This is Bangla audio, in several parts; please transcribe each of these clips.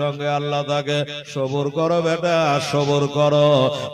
সঙ্গে আল্লাহ তাকে সবর করো বেটা, সবর করো।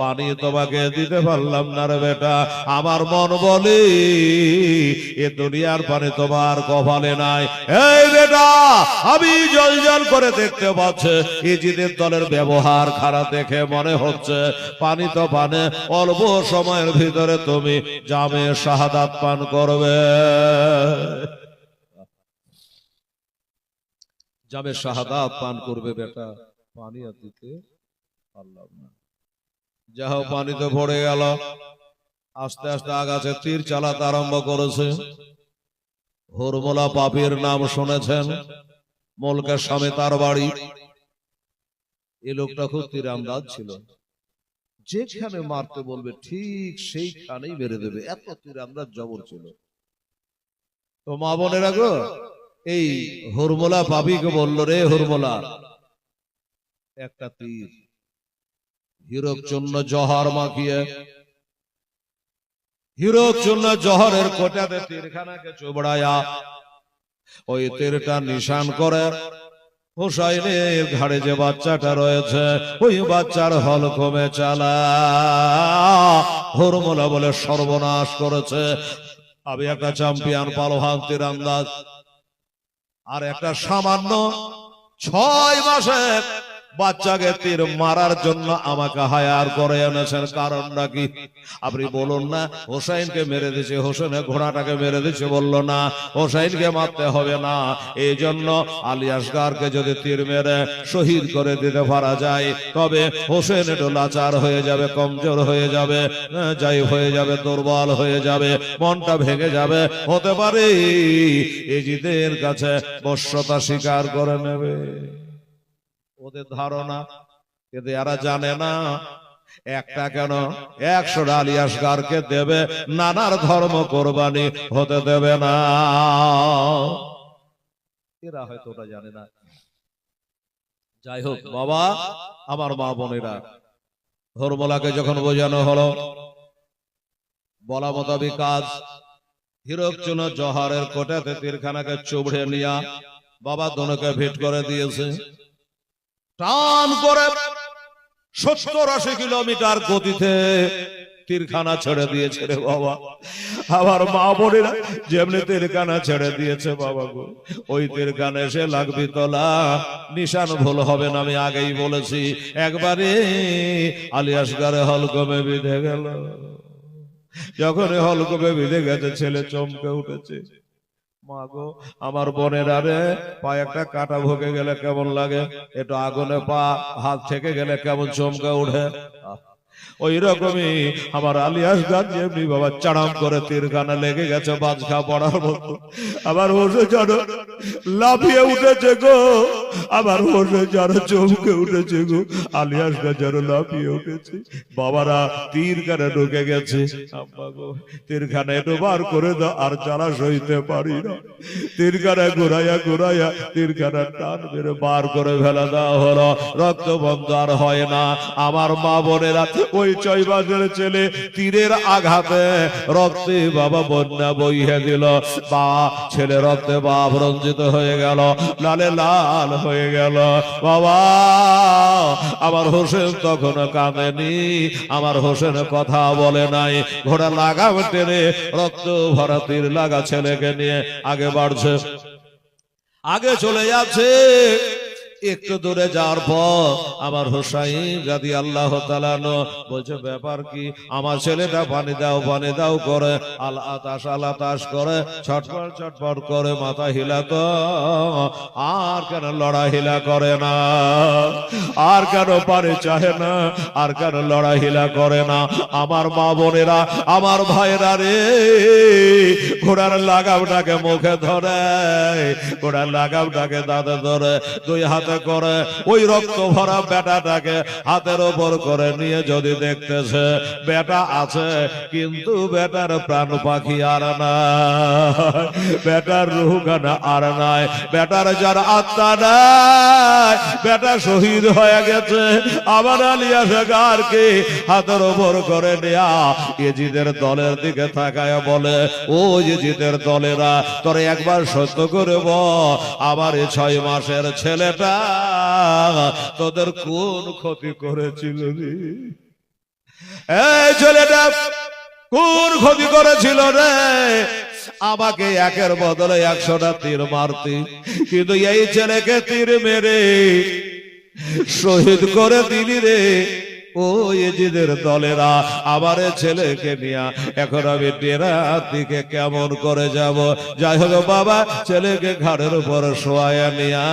পানি তোমাকে দিতে পারলাম না রে বেটা। আমার মন বলি, এ দুনিয়ার পানি তোমার কপালে নাই। এই বেটা, আমি জল জল করে দেখতে পাচ্ছে, ইজিদের দলের ব্যবহার খারাপ দেখে মনে হচ্ছে। পানি তো পানে, অল্প সময়ের ভিতরে তুমি জামে শাহাদাত পান করবে। জামে শাহাদাত পান করবে বেটা। পানি আর দিতে পারলাম না। যা হোক পানিতে ভরে গেল। আস্তে আস্তে আগাছে তীর চালাতে আরম্ভ করেছে। হরমোলা পাপির নাম শুনেছেন। মলকের স্বামী তার বাড়ি। এ লোকটা খুব তীর আন্দাজ ছিল। যেখানে মারতে বলবে ঠিক সেইখানেই মেরে দেবে। এত তীর আন্দাজ জবর ছিল। তো মা বোনেরা গো এই হরমোলা পাপিকে বলল রে হরমোলা। একটা তীর। হিরক চূর্ণ জহর মাখিয়ে। হিরক চূর্ণ জহরের কোটাতে তীরখানাকে চোবড়ায়া। ওই তীরটা নিশান করে। হোসাইনের ঘাড়ে যে বাচ্চাটা রয়েছে, ওই বাচ্চার হল কমে চালা। হরমোলা বলে সর্বনাশ করেছে। আমি একটা চ্যাম্পিয়ন পালোহান তীরান্দাজ আর একটা সামান্য ছয় মাসে বাচ্চাকে তীর মারার জন্য আমাকে হায়ার করে এনেছেন। কারণটা কি? আপনি বলুন না হোসাইনকে মেরে দিছে হোসেনের ঘোড়াটাকে মেরে দিছে বলল না হোসাইনকে মারতে হবে না। এই জন্য আলী আসগারকে যদি তীর মেরে শহীদ করে দিতে পারা যায় তবে হোসেন একটু লাচার হয়ে যাবে কমজোর হয়ে যাবে আহ, যাই হয়ে যাবে দুর্বল হয়ে যাবে মনটা ভেঙে যাবে হতে পারে এজিদের কাছে বশ্যতা স্বীকার করে নেবে। ওদের ধারণা। কিন্তু এরা জানে না একটা কেন? একশো আলী আসগারকে দেবে নানার ধর্ম কোরবানি হতে দেবে না। এরা হয়তো ওটা জানে না। যাই হোক বাবা আমার মা বোনেরা ধর্মলাকে যখন বোঝানো হলো বলা মোতাবিক কাজ হিরক চুনো জহারের কোটাতে তীরখানাকে চুবড়ে নিয়া বাবা দোনকে ভিট করে দিয়েছে। টান করে সত্তর আশি কিলোমিটার গতিতে তীরখানা ছেড়ে দিয়েছে রে বাবা। আমার মা বোনেরা যেমনি তীরখানা ছেড়ে দিয়েছে বাবা গো, ওই তীরখানা এসে লাগবি তোলা। নিশান ভুল হবে না, আমি আগেই বলেছি। একবারে আলিয়াসগারে হলকমে বিঁধে গেল। যখন হলকমে বিঁধে গেছে, ছেলে চমকে উঠেছে। আমার বোনের আরে পা একটা কাটা ভোগে গেলে কেমন লাগে? এটা আগুনে পা হাত থেকে গেলে কেমন চমকে উঠে ওই রকমই আমার আলিয়াস গান যেমনি বাবা চাড়াম করে তীর গানে লেগে গেছে বাজখা পড়ার মতো। আবার যেন লাফিয়ে উঠেছে গো। আমার হোসে যেন চমকে উঠেছে গো। আলিয়াস গান যেন লাফিয়ে উঠেছে। বাবারা তীর কানে ঢুকে গেছে। আম্মা গো তীর খানে একটু বার করে দাও, আর জ্বালা সইতে পারি না। তীরখানে ঘুরাইয়া ঘুরাইয়া তীর খানে টান মেরে বার করে ফেলা দেওয়া হলো। রক্ত বন্ধ আর হয় না। আমার মা বোনেরা, ওই ছয় মাসের ছেলে তীরের আঘাতে রক্তে বাবা বন্যা বইহে দিল। বা, ছেলে রক্তে বাপ রঞ্জিত হয়ে গেল। লালে লাল হয়ে গেল। বাবা, আমার হোসেন তখন কাঁদেনি, আমার হোসেন কথা বলে নাই। ঘোড়া লাগাম টেনে, রক্ত ভরা তীর লাগা ছেলেকে নিয়ে আগে বাড়ছে। আগে চলে যাচ্ছে। একটু দূরে যাওয়ার পর আমার হোসাইন গাদি আল্লাহ তালানো বলছে, ব্যাপার কি? আমার ছেলেটা পানি দাও পানি দাও করে আল আতাস আল আতাস করে ছটপট ছটপট করে মাথা হিলাতো আর কেন লড়া হিলা করে না? আর কেন পারে চাহে না? আর কেন লড়া হিলা করে না? আমার মা বোনেরা, আমার ভাইরা রে, ঘোড়ার লাগামটাকে মুখে ধরে, ঘোড়ার লাগামটাকে দাঁতে ধরে, দুই হাতে হাতে করে, ওই রক্ত ভরা বেটাটাকে হাতের ওপর করে নিয়ে যদি দেখতেছে, বেটা আছে, কিন্তু বেটার প্রাণ পাখি আর নাই। বেটার রুহখানা আর নাই। বেটার যার আত্মা নাই। বেটা শহীদ হয়ে গেছে। আবার আলিয়া শেখারকে হাতের ওপর করে নেয়া এজিদের দলের দিকে তাকায় বলে, ও এজিদের দলেরা, তোরে একবার সত্য করে বল, আমার ছয় মাসের ছেলেটা তোদের কোন ক্ষতি করেছিল রে? এই ছেলেটা কোন ক্ষতি করেছিল রে? আমাকে একের বদলে একশোটা তীর মারতি। কিন্তু এই ছেলেকে তীর মেরে শহীদ করে দিলি রে। ও এজিদের দলেরা আবার ছেলেকে নিয়ে এখন আমি ডেরার দিকে কেমন করে যাব? যাই হোক বাবা, ছেলেকে ঘাড়ের উপর শোয়া নিয়া,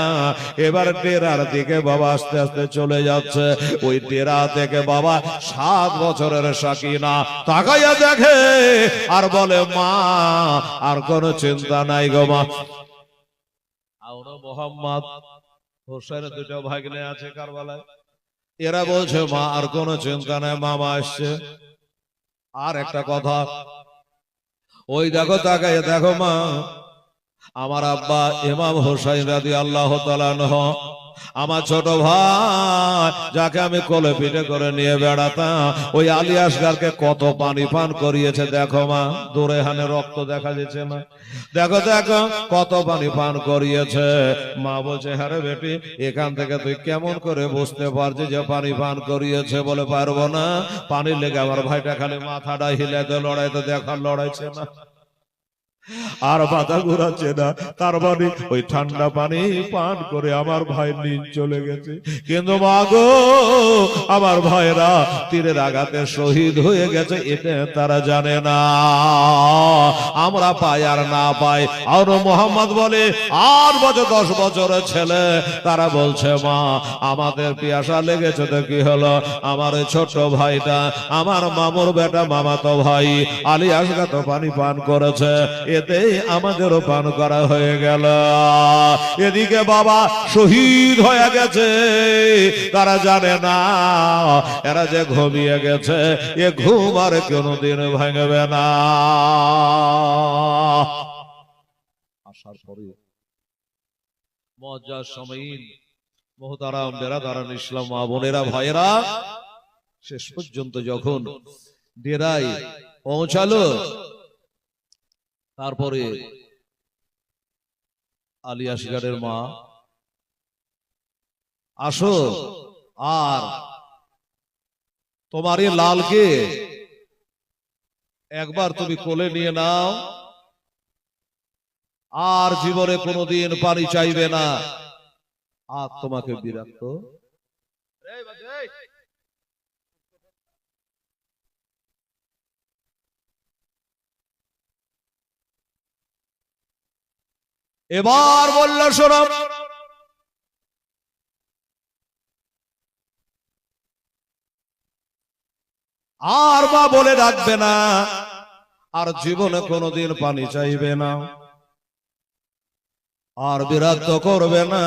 এবার ডেরার দিকে বাবা আস্তে আস্তে চলে যাচ্ছে। ওই ডেরা থেকে বাবা সাত বছরের সাকিনা তাকাইয়া দেখে আর বলে, মা, আর কোনো চিন্তা নাই গো মা। মোহাম্মদ হোসেনের দুটো ভাগ্নে আছে কারবালায়। এরা বলছে, মা, আর কোনো চিন্তা নাই মামা আসছে। আর একটা কথা, ওই দেখো তাকে দেখো মা, আমার আব্বা ইমাম হোসাইন রাদি আল্লাহ তালানহ আমার ছোট ভাই, যাকে আমি কোলে পিঠে করে নিয়ে বেড়াতাম, ওই আলী আসগারকে কত পানি পান করিয়েছে, দেখো মা, দূরে হানে রক্ত দেখা যাচ্ছে না দেখো দেখো, কত পানি পান করিয়েছে। মা বলছে হ্যাঁ বেটি, এখান থেকে তুই কেমন করে বুঝতে পারছিস যে পানি পান করিয়েছে বলে পারব না? পানি লেগে আমার ভাইটা খালি মাথাটা হিলাইতে, লড়াইতে, দেখার লড়াইছে না আর মাথা ঘুরাচ্ছে না। তার মানে ওই ঠান্ডা পানি পান করে আমার ভাই নিজ চলে গেছে। কিন্তু মা আমার ভাইরা তীরের আঘাতে শহীদ হয়ে গেছে, এটা তারা জানে না। আমরা পাই আর না পাই। আর মোহাম্মদ বলে, আট বছর, দশ বছরের ছেলে। তারা বলছে, মা, আমাদের পিয়াসা লেগেছে তো কি হলো? আমার ছোট ভাইটা, আমার মামুর বেটা মামাতো ভাই, আলী আসগা তো পানি পান করেছে। এতেই আমাদেরও পান করা হয়ে গেল। এদিকে বাবা শহীদ হয়ে গেছে। তারা জানে না, এরা যে ঘুমিয়ে গেছে, এ ঘুম আর কোনোদিন ভাঙবে না। আসার পরে মজ্জা সমীন মোহতারাম বেরাদারান ইসলাম বোনেরা, ভাইয়েরা, শেষ পর্যন্ত যখন ডেরাই পৌঁছালো তারপরে আলী আসগারের মা আসো আর তোমার এই লালকে একবার তুমি কোলে নিয়ে নাও আর জীবনে কোনোদিন পানি চাইবে না। আর তোমাকে বিরক্ত এবার বলল, শোনো। আর বা বলে রাখবে না। আর জীবনে কোনোদিন পানি চাইবে না। আর বিরক্ত করবে না।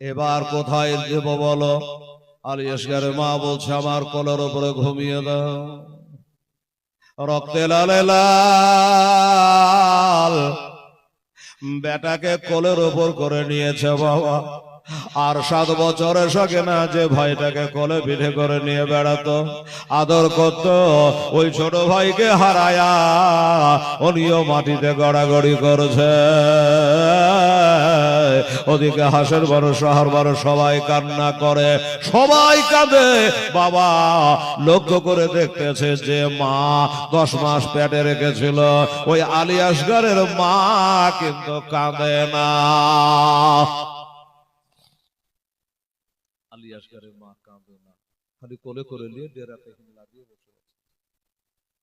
এবার কোথায় দেব বলো? আলী আসগারের মা বলছে, আমার কলের উপরে ঘুমিয়ে দাও। রক্তে লালে লাল বেটাকে কোলের ওপর করে নিয়েছে বাবা। আর সাত বছরের সঙ্গে না যে ভাইটাকে কোলে পিঠে করে নিয়ে বেড়াতো, আদর করত, ওই ছোট ভাইকে হারায়া উনিও মাটিতে গড়াগড়ি করছে। ওদিকে হাসের বড়, শহর বড়, সবাই কান্না করে, সবাই কাঁদে। বাবা, লক্ষ্য করে দেখতেছে যে মা দশ মাস পেটে রেখেছিল। ওই আলী আসগরের মা কিন্তু কাঁদে না। আলী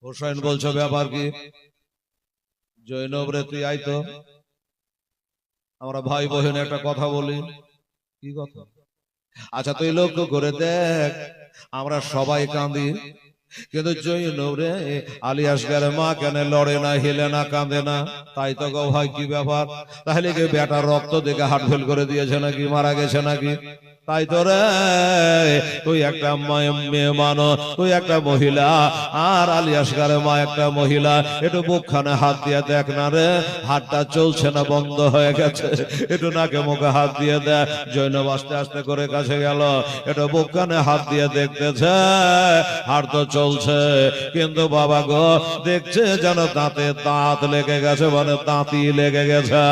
হোসাইন বলছো, ব্যাপার কি? জৈনব রে, তুই আই তো। আমরা ভাই বোন একটা কথা বলি। কি কথা? আচ্ছা তুই লক্ষ্য করে দেখ আমরা সবাই কাঁদি কিন্তু জৈনব রে আলী আসগারের মা কেন লড়ে না হেলে না কাঁদে না। তাই তো গো ভাই কি ব্যাপার? তাহলে কি বেটার রক্ত দেখে হাট ফেল করে দিয়েছে নাকি? মারা গেছে নাকি? তাই তো রে তুই একটা মেয়ে মানো তুই একটা মহিলা। আর আলী আসগারের মা একটা মহিলা। একটু বুকখানে হাত দিয়ে দেখ না রে, হাতটা চলছে না, বন্ধ হয়ে গেছে। একটু নাকে মুখে হাত দিয়ে দেয় জৈনব আস্তে আস্তে করে কাছে গেল। একটু বুকখানে হাত দিয়ে দেখতেছে, হাত তো চলছে। কিন্তু বাবা গো, দেখছে যেন দাঁতে দাঁত লেগে গেছে মানে দাঁতি লেগে গেছে।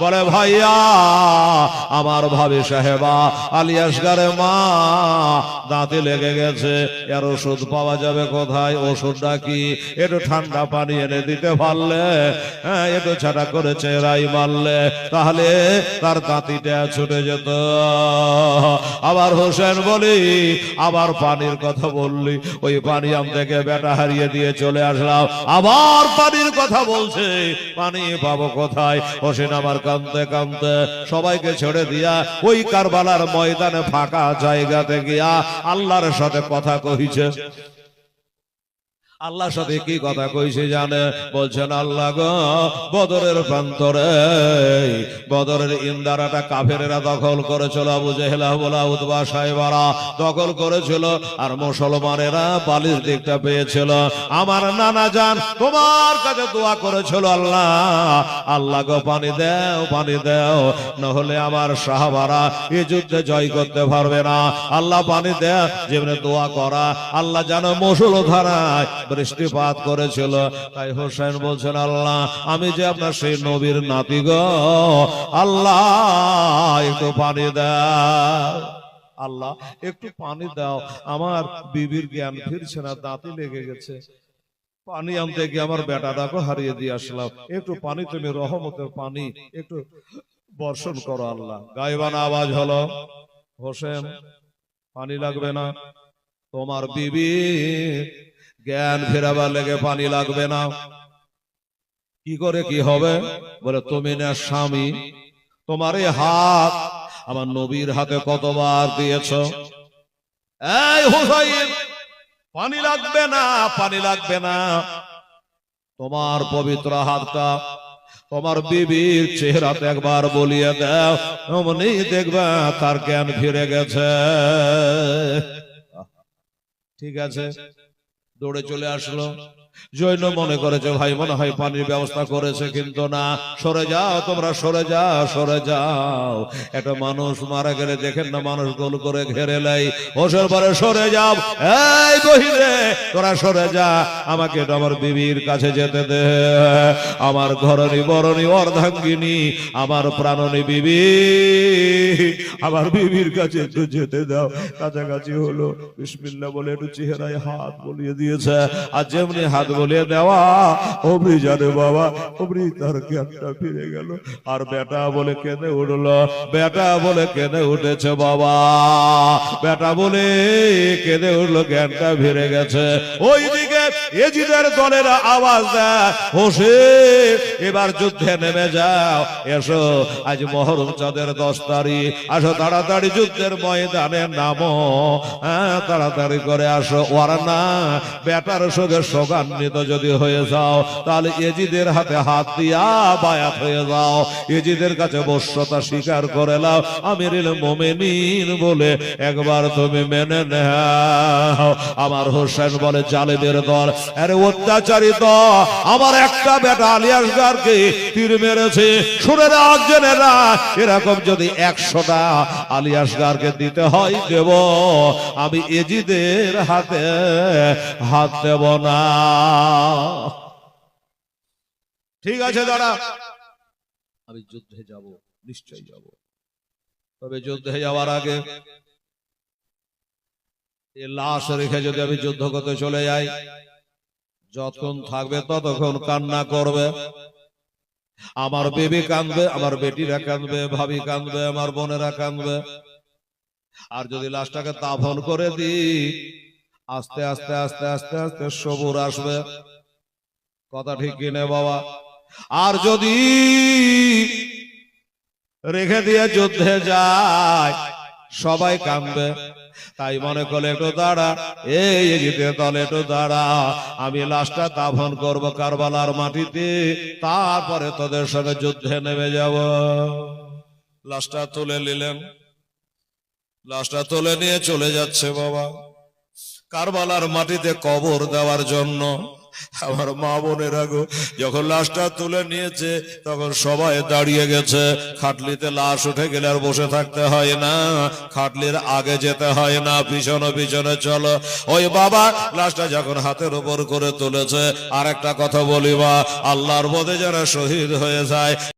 বলে, ভাইয়া, আমার ভাবি সাহেবা আলিয়াসগারে মা, দাঁতে লেগে গেছে, এর ওষুধ পাওয়া যাবে কোথায়? ওষুধটা কি? একটু ঠান্ডা পানি এনে দিতে পারলে হ্যাঁ একটু ছাটা করে চেরাই মারলে, তাহলে তার দাঁতিটা ছুটে যেত। আবার হোসেন বলি, আবার পানির কথা বললি, ওই পানি আম থেকে বেটা হারিয়ে দিয়ে চলে আসলাম। আবার পানির কথা বলছে, পানি পাবো কোথায়? হোসেন আমার কানতে কানতে সবাইকে ছেড়ে দিয়া ওই কারবালার ময়দানে ফাঁকা জায়গাতে গিয়া আল্লাহর সাথে কথা কহিছে। আল্লাহর সাথে কি কথা কইছে জানে? বলছেন আল্লাহ গো বদরের প্রান্তরে বদরের ইন্দারাটা কাফেরেরা দখল করেছিল আবু জেহেলা বলা উতবা সাহেবারা দখল করেছিল আর মুসলমানেরা বালির দিকটা পেয়েছিল। আমার নানা জান তোমার কাছে দোয়া করেছিল আল্লাহ। আল্লাহ গো পানি দেও পানি দাও নহলে আমার সাহাবারা এই যুদ্ধে জয় করতে পারবে না। আল্লাহ পানি দেয় যেমনি দোয়া করা আল্লাহ যেন মুসল ধারায় বৃষ্টিপাত করেছিল। তাই হোসেন বলছেন, আল্লাহ, আমি যে আপনার সেই নবীর নাতি গো, আল্লাহ, একটু পানি দাও। আল্লাহ, একটু পানি দাও। আমার বিবির জ্ঞান ফিরছে না দাঁতি লেগে গেছে। পানি আনতে গিয়ে আমার বেটাটাকে হারিয়ে দিয়ে আসলাম। একটু পানি, তুমি রহমতের পানি একটু বর্ষণ করো, আল্লাহ। গাইবান আওয়াজ হলো, হোসেন, পানি লাগবে না। তোমার বিবি জ্ঞান ফেরাবার লেগে পানি লাগবে না। কি করে কি হবে? বলে, তুমি না স্বামী, তোমার এই হাত আমার নবীর হাতে কতবার দিয়েছ? পানি লাগবে না, পানি লাগবে না। তোমার পবিত্র হাতটা তোমার বিবির চেহারাতে একবার বলিয়ে দাও, অমনি দেখবা তার জ্ঞান ফিরে গেছে। ঠিক আছে। দৌড়ে চলে আসলো। জৈন মনে করেছে ভাই মনে হয় পানির ব্যবস্থা করেছে কিন্তু না। সরে যাও তোমরা সরে যাও সরে যাও। একটা মানুষ মারা গেলে দেখেন না মানুষ গোল করে ঘেরে লাই ওসর পরে সরে যাও। এই বহিরে তোরা সরে যা। আমাকে আমার বিবির কাছে যেতে দে। আমার ঘরণী বরণী অর্ধাঙ্গিনী আমার প্রাণনী বিবি। আমার বিবির কাছে একটু যেতে দাও। কাছাকাছি হলো। বিসমিল্লাহ বলে একটু চেহারায় হাত বলিয়ে দিয়েছে। আর যেমনি হাত বলিয়ে দেওয়া অমনি বাবা অমনি তার জ্ঞানটা ফিরে গেল। আর বেটা বলে কেঁদে উঠল, বেটা বলে কেঁদে উঠেছে বাবা। বেটা বলে কেঁদে উঠল, জ্ঞানটা ফিরে গেছে। ওইদিকে এজিদের দলের আওয়াজ দেয় হোসে এবার যুদ্ধে নেমে যাও। এসো, আজ মহরম চাঁদের দশ তারিখ। আসো, তাড়াতাড়ি যুদ্ধের ময়দানে নামো। হ্যাঁ তাড়াতাড়ি করে আসো। ওরা না বেটার সঙ্গে সোগান্বিত যদি হয়ে যাও, তাহলে এজিদের হাতে হাত দিয়া বায়াত হয়ে যাও। এজিদের কাছে বস্যতা স্বীকার করে নাও। আমিরুল মোমেনিন বলে, একবার তুমি মেনে নাও। আমার হোসেন বলে জালেদের দল আরে অত্যাচারী আমার একটা বেটা আলিয়াসগারকে তীর মেরেছে। শুনে রাখ, জেনে এরকম যদি একশোটা আলিয়াসগারকে দিতে হয়, দেব। আমি এজিদের হাতে হাত দেব না। ঠিক আছে, দাদা। আমি যুদ্ধে যাব, নিশ্চয়ই যাব। তবে যুদ্ধে যাওয়ার আগে এ লাশ রেখে যদি আমি যুদ্ধ করতে চলে যাই যতক্ষণ থাকবে ততক্ষণ কান্না করবে। আমার বেবি কাঁদবে আমার বেটিরা কাঁদবে ভাবি কাঁদবে আমার বোনেরা কাঁদবে। আর যদি লাশটাকে দাফন করে দিই আস্তে আস্তে আস্তে আস্তে আস্তে সবুর আসবে। কথা ঠিক কিনে বাবা? আর যদি রেখে দিয়ে যুদ্ধে যায় সবাই কাঁদবে। তাই মনে করলে একটু দাঁড়া। এই জিতে তলে একটু দাঁড়া। আমি লাশটা দাফন করব কারবালার মাটিতে তারপরে তোদের সঙ্গে যুদ্ধে নেমে যাব। লাশটা তুলে নিলেন। লাশটা তুলে নিয়ে চলে যাচ্ছে বাবা। কারবালার মাটিতে কবর দেওয়ার জন্য আমার মা বোনের আগো যখন লাশটা তুলে নিয়েছে, তখন সবাই দাঁড়িয়ে গেছে। খাটলিতে লাশ উঠে গেলে আর বসে থাকতে হয় না। খাটলির আগে যেতে হয় না, পিছনে পিছনে চলো। ওই বাবা লাশটা যখন হাতের উপর করে তুলেছে আর একটা কথা বলি বা আল্লাহর বোধে যারা শহীদ হয়ে যায়